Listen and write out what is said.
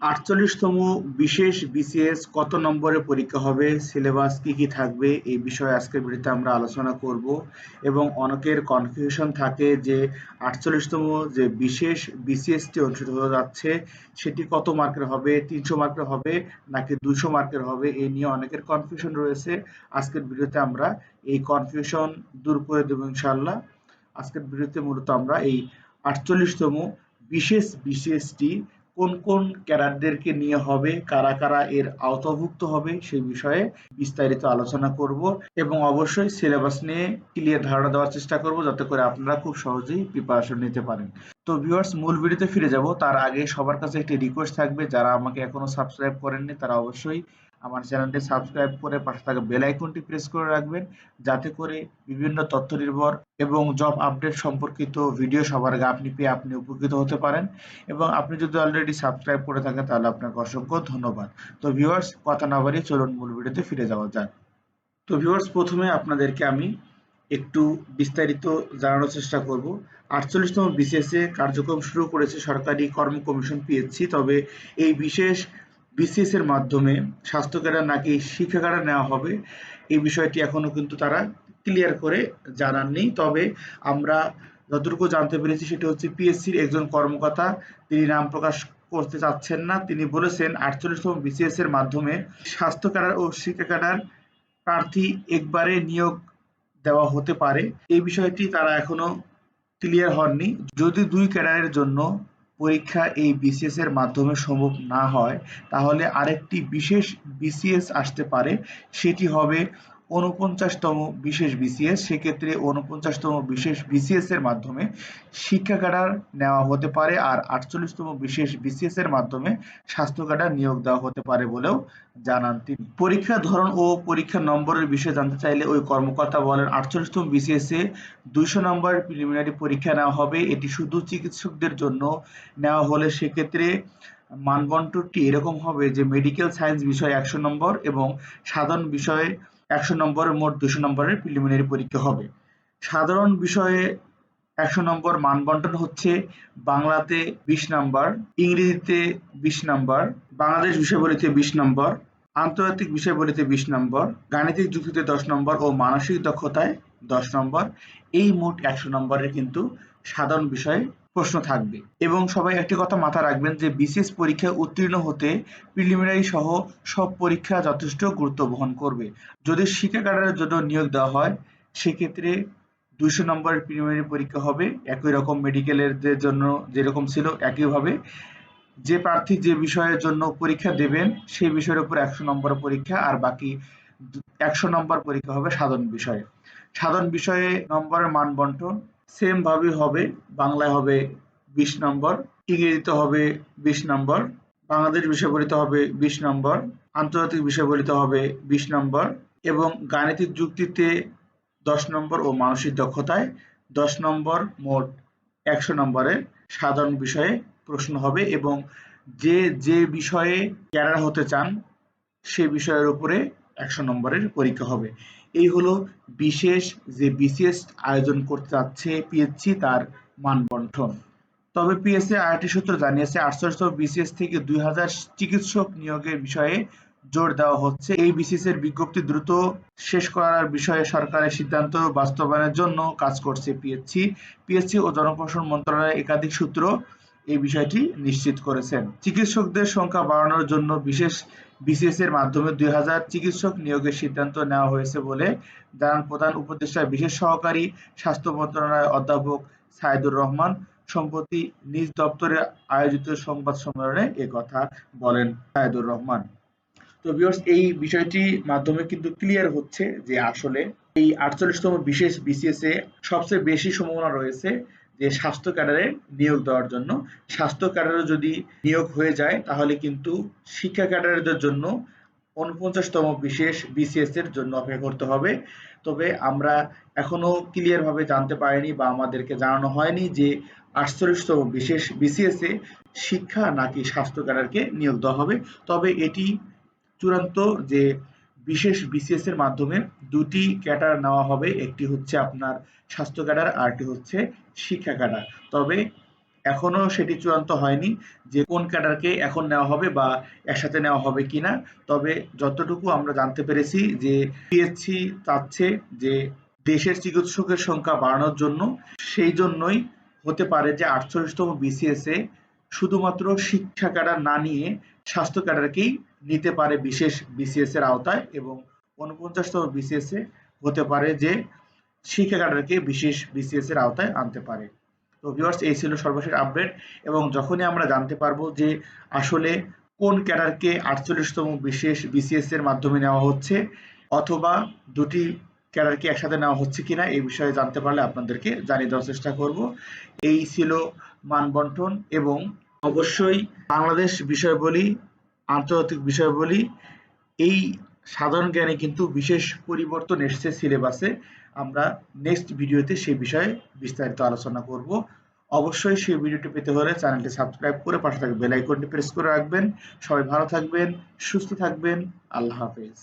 আটচল্লিশতম বিশেষ বিসিএস কত নম্বরের পরীক্ষা হবে? সিলেবাস কি কি থাকবে? এই বিষয়ে আজকের ভিডিওতে আমরা আলোচনা করব। এবং অনেকের কনফিউশন থাকে যে আটচল্লিশতম যে বিশেষ বিসিএসটি অনুষ্ঠিত হতে যাচ্ছে, সেটি কত মার্কের হবে? তিনশো মার্কের হবে নাকি দুশো মার্কের হবে? এই নিয়ে অনেকের কনফিউশন রয়েছে। আজকের ভিডিওতে আমরা এই কনফিউশন দূর করে দেবো ইনশাল্লাহ আজকের ভিডিওতে মূলত আমরা এই আটচল্লিশতম বিশেষ বিসিএসটি কোন কোন ক্যাডারদেরকে নিয়ে হবে, কারা কারা এর আওতাভুক্ত হবে, সেই বিষয়ে বিস্তারিত আলোচনা করব এবং অবশ্যই সিলেবাস নিয়ে ক্লিয়ার ধারণা দেওয়ার চেষ্টা করব যাতে করে আপনারা খুব সহজেই প্রিপারেশন নিতে পারেন। তো ভিউয়ার্স মূল ভিডিওতে ফিরে যাব। তার আগে সবার কাছে একটি রিকোয়েস্ট থাকবে। যারা আমাকে এখনও সাবস্ক্রাইব করেননি, তারা অবশ্যই আমার চ্যানেলটি সাবস্ক্রাইব করে পাশে থাকা বেল আইকনটি প্রেস করে রাখবেন, যাতে করে বিভিন্ন তথ্য নির্ভর এবং জব আপডেট সম্পর্কিত ভিডিও সবার আগে আপনি পেয়ে আপনি উপকৃত হতে পারেন। এবং আপনি যদি অলরেডি সাবস্ক্রাইব করে থাকেন, তাহলে আপনাকে অসংখ্য ধন্যবাদ। তো ভিউয়ার্স কথা না বাড়িয়ে চলুন মূল ভিডিওতে ফিরে যাওয়া যাক। তো ভিউয়ার্স প্রথমে আপনাদেরকে আমি একটু বিস্তারিত জানানোর চেষ্টা করব। আটচল্লিশতম এ কার্যক্রম শুরু করেছে সরকারি কর্ম কমিশন পিএসসি তবে এই বিশেষ বিসিএস এর মাধ্যমে স্বাস্থ্য নাকি শিক্ষা নেওয়া হবে, এই বিষয়টি এখনও কিন্তু তারা ক্লিয়ার করে জানাননি। তবে আমরা যতটুকু জানতে পেরেছি সেটা হচ্ছে পিএসসির একজন কর্মকর্তা, তিনি নাম প্রকাশ করতে চাচ্ছেন না। তিনি বলেছেন, আটচল্লিশতম বিসিএস এর মাধ্যমে স্বাস্থ্য ও শিক্ষা প্রার্থী একবারে নিয়োগ দেওয়া হতে পারে। এই বিষয়টি তারা এখনও ক্লিয়ার হননি। যদি দুই ক্যাডারের জন্য পরীক্ষা এই বিসিএস এর মাধ্যমে সম্ভব না হয়, তাহলে আরেকটি বিশেষ বিসিএস আসতে পারে, সেটি হবে উনপঞ্চাশতম বিশেষ বিসিএস সেক্ষেত্রে উনপঞ্চাশতম বিশেষ বিসিএস এর মাধ্যমে শিক্ষা ক্যাডার নেওয়া হতে পারে আর আটচল্লিশতম বিশেষ বিসিএস এর মাধ্যমে স্বাস্থ্য ক্যাডার নিয়োগ দেওয়া হতে পারে বলেও জানান তিনি। পরীক্ষার ধরন ও পরীক্ষার নম্বরের বিষয়ে জানতে চাইলে ওই কর্মকর্তা বলেন, আটচল্লিশতম বিসিএস এ দুইশো নম্বর প্রিলিমিনারি পরীক্ষা নেওয়া হবে। এটি শুধু চিকিৎসকদের জন্য নেওয়া হলে সেক্ষেত্রে মানবন্টনটি এরকম হবে যে মেডিকেল সায়েন্স বিষয়ে একশো নম্বর এবং সাধারণ বিষয়ে একশো নম্বরের মোট দুশো নম্বরের প্রিলিমিনারি পরীক্ষা হবে। সাধারণ বিষয়ে একশো নম্বর মানবন্টন হচ্ছে বাংলাতে বিশ নম্বর, ইংরেজিতে বিশ নম্বর, বাংলাদেশ বিষয়বলিতে বিশ নম্বর, আন্তর্জাতিক বিষয়বলিতে বিশ নম্বর, গাণিতিক যুক্তিতে দশ নম্বর ও মানসিক দক্ষতায় দশ নম্বর। এই মোট একশো নম্বরের কিন্তু সাধারণ বিষয়ে প্রশ্ন থাকবে। এবং সবাই একটি কথা মাথা রাখবেন যে বিসিএস পরীক্ষায় উত্তীর্ণ হতে প্রিলিমিনারি সহ সব পরীক্ষা যথেষ্ট গুরুত্ব বহন করবে। যদি শিক্ষা ক্যাডারের জন্য নিয়োগ দেওয়া হয়, সেক্ষেত্রে দুইশো নম্বরের প্রিলিমিনারি পরীক্ষা হবে। একই রকম মেডিকেলের জন্য যেরকম ছিল, একইভাবে যে প্রার্থী যে বিষয়ের জন্য পরীক্ষা দেবেন, সেই বিষয়ের উপর একশো নম্বর পরীক্ষা, আর বাকি একশো নম্বর পরীক্ষা হবে সাধারণ বিষয়ে। সাধারণ বিষয়ে নম্বরের মান বন্টন সেম ভাবে হবে, বাংলায় হবে বিশ নম্বর, ইংরেজিতে হবে বিশ নম্বর, বাংলাদেশ বিষয়বলিতে হবে বিশ নম্বর, আন্তর্জাতিক বিষয়বলিতে হবে বিশ নম্বর, এবং গাণিতিক যুক্তিতে দশ নম্বর ও মানসিক দক্ষতায় দশ নম্বর মোট একশো নম্বরের সাধারণ বিষয়ে প্রশ্ন হবে এবং যে যে বিষয়ে ক্যাডার হতে চান সে বিষয়ের উপরে একশো নম্বরের পরীক্ষা হবে। এই হলো বিশেষ যে বিসিএস আয়োজন করতে যাচ্ছে পিএসসি তার মানবন্ঠন তবে পিএসসি আইআইটি সূত্র জানিয়েছে আটচল্লিশতম বিসিএস থেকে দুই হাজার চিকিৎসক নিয়োগের বিষয়ে জোর দেওয়া হচ্ছে। এই বিসিএস এর বিজ্ঞপ্তি দ্রুত শেষ করার বিষয়ে সরকারের সিদ্ধান্ত বাস্তবায়নের জন্য কাজ করছে পিএসসি পিএসসি ও জনপ্রশাসন মন্ত্রণালয়ের একাধিক সূত্র এই বিষয়টি নিশ্চিত করেছেন। চিকিৎসকদের সংখ্যা বাড়ানোর জন্য বিশেষ বিসিএস এর মাধ্যমে দুই হাজার চিকিৎসক নিয়োগের সিদ্ধান্ত নেওয়া হয়েছে বলে জানান প্রধান উপদেষ্টা। বিশেষ সহকারী স্বাস্থ্য মন্ত্রণালয়ের অধ্যাপক সাইদুর রহমান সম্প্রতি নিজ দপ্তরে আয়োজিত সংবাদ সম্মেলনে কথা বলেন সাইদুর রহমান। তো ভিউয়ার্স এই বিষয়টি মাধ্যমে কিন্তু ক্লিয়ার হচ্ছে যে আসলে এই আটচল্লিশতম বিশেষ বিসিএস এ সবচেয়ে বেশি সম্ভাবনা রয়েছে যে স্বাস্থ্য ক্যাডারে নিয়োগ দেওয়ার জন্য। স্বাস্থ্য ক্যাডারে যদি নিয়োগ হয়ে যায়, তাহলে কিন্তু শিক্ষা ক্যাডারদের জন্য উনপঞ্চাশতম বিশেষ বিসিএস এর জন্য অপেক্ষা করতে হবে। তবে আমরা এখনও ক্লিয়ার ভাবে জানতে পারিনি বা আমাদেরকে জানানো হয়নি যে আটচল্লিশতম বিশেষ বিসিএস এ শিক্ষা নাকি স্বাস্থ্য ক্যাডারকে নিয়োগ দেওয়া হবে। তবে এটি চূড়ান্ত যে বিশেষ বিসিএস এর মাধ্যমে দুটি ক্যাডার নেওয়া হবে। একটি হচ্ছে আপনার স্বাস্থ্য ক্যাডার আরটি হচ্ছে শিক্ষা ক্যাডার। তবে এখনও সেটি চূড়ান্ত হয়নি যে কোন ক্যাডারকে এখন নেওয়া হবে বা একসাথে নেওয়া হবে কিনা। তবে যতটুকু আমরা জানতে পেরেছি যে পিএসসি চাচ্ছে যে দেশের চিকিৎসকের সংখ্যা বাড়ানোর জন্য। সেই জন্যই হতে পারে যে আটচল্লিশতম বিসিএস এ শুধুমাত্র শিক্ষা ক্যাডার না নিয়ে স্বাস্থ্য ক্যাডারকেই নিতে পারে বিশেষ বিসিএস এর আওতায় এবং উনপঞ্চাশতম বিসিএস এ হতে পারে যে শিক্ষা ক্যাডারকে বিশেষ বিসিএস এর আওতায় আনতে পারে। তো ভিউয়ার্স এই ছিল সর্বশেষ আপডেট এবং যখনই আমরা জানতে পারব যে আসলে কোন ক্যাডারকে আটচল্লিশতম বিশেষ বিসিএস এর মাধ্যমে নেওয়া হচ্ছে অথবা দুটি ক্যাডারকে একসাথে নেওয়া হচ্ছে কিনা এই বিষয়ে জানতে পারলে আপনাদেরকে জানিয়ে দেওয়ার চেষ্টা করব। এই ছিল মানবন্টন এবং অবশ্যই বাংলাদেশ বিষয়বলী, আন্তর্জাতিক বিষয়বলী, এই সাধারণ জ্ঞানে কিন্তু বিশেষ পরিবর্তন এসছে সিলেবাসে। আমরা নেক্সট ভিডিওতে সেই বিষয়ে বিস্তারিত আলোচনা করব। অবশ্যই সেই ভিডিওটি পেতে হলে চ্যানেলটি সাবস্ক্রাইব করে পাশে থাকা বেল আইকনটি প্রেস করে রাখবেন। সবাই ভালো থাকবেন, সুস্থ থাকবেন। আল্লাহ হাফেজ।